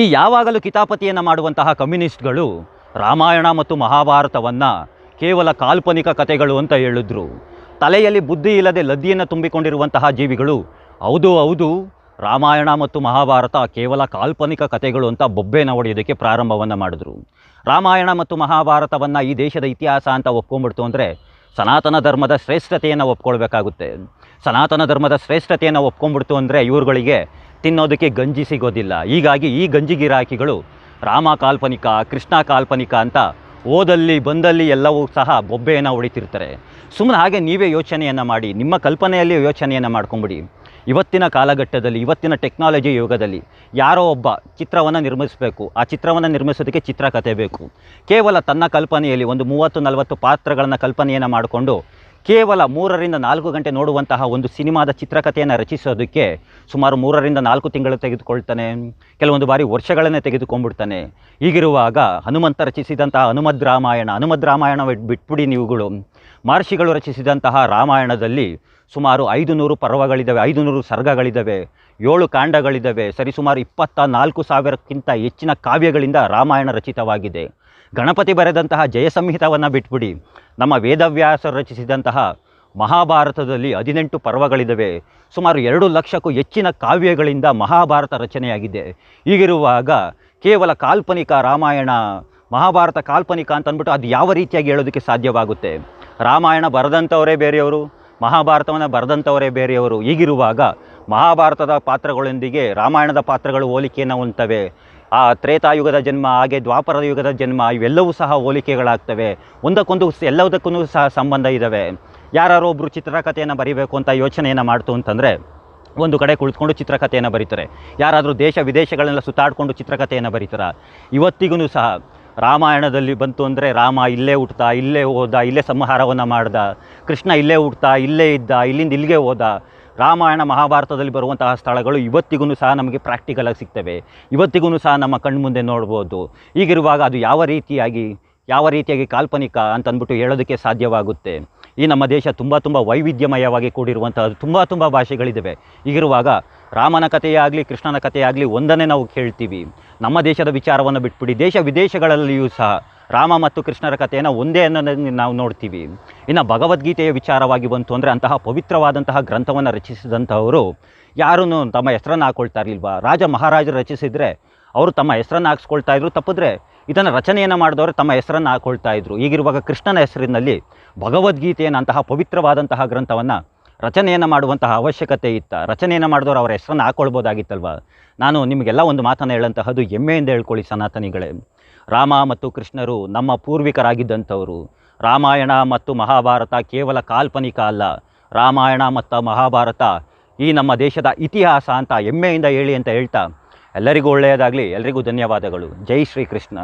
ಈ ಯಾವಾಗಲೂ ಕಿತಾಪತಿಯನ್ನು ಮಾಡುವಂತಹ ಕಮ್ಯುನಿಸ್ಟ್ಗಳು ರಾಮಾಯಣ ಮತ್ತು ಮಹಾಭಾರತವನ್ನು ಕೇವಲ ಕಾಲ್ಪನಿಕ ಕಥೆಗಳು ಅಂತ ಹೇಳಿದ್ರು. ತಲೆಯಲ್ಲಿ ಬುದ್ಧಿ ಇಲ್ಲದೆ ಲದ್ದಿಯನ್ನು ತುಂಬಿಕೊಂಡಿರುವಂತಹ ಜೀವಿಗಳು ಹೌದು ಹೌದು, ರಾಮಾಯಣ ಮತ್ತು ಮಹಾಭಾರತ ಕೇವಲ ಕಾಲ್ಪನಿಕ ಕಥೆಗಳು ಅಂತ ಬೊಬ್ಬೆನ ಹೊಡೆಯೋದಕ್ಕೆ ಪ್ರಾರಂಭವನ್ನು ಮಾಡಿದ್ರು. ರಾಮಾಯಣ ಮತ್ತು ಮಹಾಭಾರತವನ್ನು ಈ ದೇಶದ ಇತಿಹಾಸ ಅಂತ ಒಪ್ಕೊಂಡ್ಬಿಡ್ತು ಅಂದರೆ ಸನಾತನ ಧರ್ಮದ ಶ್ರೇಷ್ಠತೆಯನ್ನು ಒಪ್ಕೊಳ್ಬೇಕಾಗುತ್ತೆ. ಸನಾತನ ಧರ್ಮದ ಶ್ರೇಷ್ಠತೆಯನ್ನು ಒಪ್ಕೊಂಡ್ಬಿಡ್ತು ಅಂದರೆ ಇವ್ರುಗಳಿಗೆ ತಿನ್ನೋದಕ್ಕೆ ಗಂಜಿ ಸಿಗೋದಿಲ್ಲ. ಹೀಗಾಗಿ ಈ ಗಂಜಿ ಗಿರಾಕಿಗಳು ರಾಮ ಕಾಲ್ಪನಿಕ, ಕೃಷ್ಣ ಕಾಲ್ಪನಿಕ ಅಂತ ಓದಲ್ಲಿ ಬಂದಲ್ಲಿ ಎಲ್ಲವೂ ಸಹ ಬೊಬ್ಬೆಯನ್ನು ಹೊಡಿತಿರ್ತಾರೆ. ಸುಮ್ಮನೆ ಹಾಗೆ ನೀವೇ ಯೋಚನೆಯನ್ನು ಮಾಡಿ, ನಿಮ್ಮ ಕಲ್ಪನೆಯಲ್ಲಿ ಯೋಚನೆಯನ್ನು ಮಾಡ್ಕೊಂಬಿಡಿ. ಇವತ್ತಿನ ಕಾಲಘಟ್ಟದಲ್ಲಿ, ಇವತ್ತಿನ ಟೆಕ್ನಾಲಜಿ ಯುಗದಲ್ಲಿ ಯಾರೋ ಒಬ್ಬ ಚಿತ್ರವನ್ನು ನಿರ್ಮಿಸಬೇಕು. ಆ ಚಿತ್ರವನ್ನು ನಿರ್ಮಿಸೋದಕ್ಕೆ ಚಿತ್ರಕಥೆ ಬೇಕು. ಕೇವಲ ತನ್ನ ಕಲ್ಪನೆಯಲ್ಲಿ ಒಂದು ಮೂವತ್ತು, ನಲವತ್ತು ಪಾತ್ರಗಳನ್ನು ಕಲ್ಪನೆಯನ್ನು ಮಾಡಿಕೊಂಡು ಕೇವಲ ಮೂರರಿಂದ ನಾಲ್ಕು ಗಂಟೆ ನೋಡುವಂತಹ ಒಂದು ಸಿನಿಮಾದ ಚಿತ್ರಕಥೆಯನ್ನು ರಚಿಸೋದಕ್ಕೆ ಸುಮಾರು ಮೂರರಿಂದ ನಾಲ್ಕು ತಿಂಗಳು ತೆಗೆದುಕೊಳ್ತಾನೆ, ಕೆಲವೊಂದು ಬಾರಿ ವರ್ಷಗಳನ್ನೇ ತೆಗೆದುಕೊಂಡ್ಬಿಡ್ತಾನೆ. ಹೀಗಿರುವಾಗ ಹನುಮಂತ ರಚಿಸಿದಂತಹ ಹನುಮದ್ ರಾಮಾಯಣ ಹನುಮದ್ ರಾಮಾಯಣ ಬಿಟ್- ಬಿಟ್ಬಿಡಿ ನೀವುಗಳು. ಮಹರ್ಷಿಗಳು ರಚಿಸಿದಂತಹ ರಾಮಾಯಣದಲ್ಲಿ ಸುಮಾರು ಐದು ನೂರು ಪರ್ವಗಳಿದ್ದಾವೆ ಐದು ನೂರು ಸರ್ಗಗಳಿದ್ದಾವೆ ಏಳು ಕಾಂಡಗಳಿದ್ದಾವೆ ಸರಿಸುಮಾರು ಇಪ್ಪತ್ತ ನಾಲ್ಕು ಸಾವಿರಕ್ಕಿಂತ ಹೆಚ್ಚಿನ ಕಾವ್ಯಗಳಿಂದ ರಾಮಾಯಣ ರಚಿತವಾಗಿದೆ. ಗಣಪತಿ ಬರೆದಂತಹ ಜಯಸಂಹಿತವನ್ನು ಬಿಟ್ಬಿಡಿ. ನಮ್ಮ ವೇದವ್ಯಾಸ ರಚಿಸಿದಂತಹ ಮಹಾಭಾರತದಲ್ಲಿ ಹದಿನೆಂಟು ಪರ್ವಗಳಿದ್ದಾವೆ ಸುಮಾರು ಎರಡು ಲಕ್ಷಕ್ಕೂ ಹೆಚ್ಚಿನ ಕಾವ್ಯಗಳಿಂದ ಮಹಾಭಾರತ ರಚನೆಯಾಗಿದೆ. ಹೀಗಿರುವಾಗ ಕೇವಲ ಕಾಲ್ಪನಿಕ ರಾಮಾಯಣ, ಮಹಾಭಾರತ ಕಾಲ್ಪನಿಕ ಅಂತ ಅಂದ್ಬಿಟ್ಟು ಅದು ಯಾವ ರೀತಿಯಾಗಿ ಹೇಳೋದಕ್ಕೆ ಸಾಧ್ಯವಾಗುತ್ತೆ? ರಾಮಾಯಣ ಬರೆದಂಥವರೇ ಬೇರೆಯವರು, ಮಹಾಭಾರತವನ್ನು ಬರೆದಂಥವರೇ ಬೇರೆಯವರು. ಹೀಗಿರುವಾಗ ಮಹಾಭಾರತದ ಪಾತ್ರಗಳೊಂದಿಗೆ ರಾಮಾಯಣದ ಪಾತ್ರಗಳು ಹೋಲಿಕೆಯನ್ನು ಹೊಂದ್ತವೆ. ಆ ತ್ರೇತಾಯುಗದ ಜನ್ಮ, ಹಾಗೆ ದ್ವಾಪರ ಯುಗದ ಜನ್ಮ, ಇವೆಲ್ಲವೂ ಸಹ ಹೋಲಿಕೆಗಳಾಗ್ತವೆ. ಒಂದಕ್ಕೊಂದು ಎಲ್ಲದಕ್ಕೂ ಸಹ ಸಂಬಂಧ ಇದ್ದಾವೆ ಯಾರು ಒಬ್ಬರು ಚಿತ್ರಕಥೆಯನ್ನು ಬರೀಬೇಕು ಅಂತ ಯೋಚನೆಯನ್ನು ಮಾಡ್ತು ಅಂತಂದರೆ, ಒಂದು ಕಡೆ ಕುಳಿತುಕೊಂಡು ಚಿತ್ರಕಥೆಯನ್ನು ಬರೀತಾರೆ. ಯಾರಾದರೂ ದೇಶ ವಿದೇಶಗಳನ್ನೆಲ್ಲ ಸುತ್ತಾಡಿಕೊಂಡು ಚಿತ್ರಕಥೆಯನ್ನು ಬರೀತಾರೆ. ಇವತ್ತಿಗೂ ಸಹ ರಾಮಾಯಣದಲ್ಲಿ ಬಂತು ಅಂದರೆ, ರಾಮ ಇಲ್ಲೇ ಹುಟ್ತಾ, ಇಲ್ಲೇ ಹೋದ, ಇಲ್ಲೇ ಸಂಹಾರವನ್ನು ಮಾಡ್ದ, ಕೃಷ್ಣ ಇಲ್ಲೇ ಹುಟ್ತಾ, ಇಲ್ಲೇ ಇದ್ದ, ಇಲ್ಲಿಂದ ಇಲ್ಲಿಗೆ ಹೋದ ರಾಮಾಯಣ ಮಹಾಭಾರತದಲ್ಲಿ ಬರುವಂತಹ ಸ್ಥಳಗಳು ಇವತ್ತಿಗೂ ಸಹ ನಮಗೆ ಪ್ರಾಕ್ಟಿಕಲಾಗಿ ಸಿಗ್ತವೆ. ಇವತ್ತಿಗೂ ಸಹ ನಮ್ಮ ಕಣ್ಮುಂದೆ ನೋಡ್ಬೋದು. ಹೀಗಿರುವಾಗ ಅದು ಯಾವ ರೀತಿಯಾಗಿ ಯಾವ ರೀತಿಯಾಗಿ ಕಾಲ್ಪನಿಕ ಅಂತಂದ್ಬಿಟ್ಟು ಹೇಳೋದಕ್ಕೆ ಸಾಧ್ಯವಾಗುತ್ತೆ. ಈ ನಮ್ಮ ದೇಶ ತುಂಬ ತುಂಬ ವೈವಿಧ್ಯಮಯವಾಗಿ ಕೂಡಿರುವಂತಹ ತುಂಬ ತುಂಬ ಭಾಷೆಗಳಿದ್ದಾವೆ ಹೀಗಿರುವಾಗ ರಾಮನ ಕಥೆಯಾಗಲಿ, ಕೃಷ್ಣನ ಕಥೆಯಾಗಲಿ ಒಂದನ್ನೇ ನಾವು ಕೇಳ್ತೀವಿ. ನಮ್ಮ ದೇಶದ ವಿಚಾರವನ್ನು ಬಿಟ್ಬಿಡಿ, ದೇಶ ವಿದೇಶಗಳಲ್ಲಿಯೂ ಸಹ ರಾಮ ಮತ್ತು ಕೃಷ್ಣರ ಕಥೆಯನ್ನು ಒಂದೇ ಅನ್ನೋದನ್ನು ನಾವು ನೋಡ್ತೀವಿ. ಇನ್ನು ಭಗವದ್ಗೀತೆಯ ವಿಚಾರವಾಗಿ ಬಂತು ಅಂದರೆ ಅಂತಹ ಪವಿತ್ರವಾದಂತಹ ಗ್ರಂಥವನ್ನು ರಚಿಸಿದಂಥವರು ಯಾರೂ ತಮ್ಮ ಹೆಸರನ್ನು ಹಾಕ್ಕೊಳ್ತಾ ಇರಲಿಲ್ವಾ? ರಾಜ ಮಹಾರಾಜರು ರಚಿಸಿದರೆ ಅವರು ತಮ್ಮ ಹೆಸರನ್ನು ಹಾಕ್ಸ್ಕೊಳ್ತಾ ಇದ್ರು, ತಪ್ಪಿದ್ರೆ ಇದನ್ನು ರಚನೆಯನ್ನು ಮಾಡಿದವರು ತಮ್ಮ ಹೆಸರನ್ನು ಹಾಕೊಳ್ತಾ ಇದ್ರು. ಈಗಿರುವಾಗ ಕೃಷ್ಣನ ಹೆಸರಿನಲ್ಲಿ ಭಗವದ್ಗೀತೆಯನ್ನಂತಹ ಪವಿತ್ರವಾದಂತಹ ಗ್ರಂಥವನ್ನು ರಚನೆಯನ್ನು ಮಾಡುವಂತಹ ಅವಶ್ಯಕತೆ ಇತ್ತ. ರಚನೆಯನ್ನು ಮಾಡಿದವರು ಅವರ ಹೆಸರನ್ನು ಹಾಕ್ಕೊಳ್ಬೋದಾಗಿತ್ತಲ್ವ ನಾನು ನಿಮಗೆಲ್ಲ ಒಂದು ಮಾತನ್ನು ಹೇಳಂತಹದ್ದು ಹೆಮ್ಮೆಯಿಂದ ಹೇಳ್ಕೊಳ್ಳಿ ಸನಾತನಿಗಳೇ. ರಾಮ ಮತ್ತು ಕೃಷ್ಣರು ನಮ್ಮ ಪೂರ್ವಿಕರಾಗಿದ್ದಂಥವರು. ರಾಮಾಯಣ ಮತ್ತು ಮಹಾಭಾರತ ಕೇವಲ ಕಾಲ್ಪನಿಕ ಅಲ್ಲ. ರಾಮಾಯಣ ಮತ್ತು ಮಹಾಭಾರತ ಈ ನಮ್ಮ ದೇಶದ ಇತಿಹಾಸ ಅಂತ ಹೆಮ್ಮೆಯಿಂದ ಹೇಳಿ ಅಂತ ಹೇಳ್ತಾ ಎಲ್ಲರಿಗೂ ಒಳ್ಳೆಯದಾಗಲಿ ಎಲ್ಲರಿಗೂ ಧನ್ಯವಾದಗಳು. ಜೈ ಶ್ರೀ ಕೃಷ್ಣ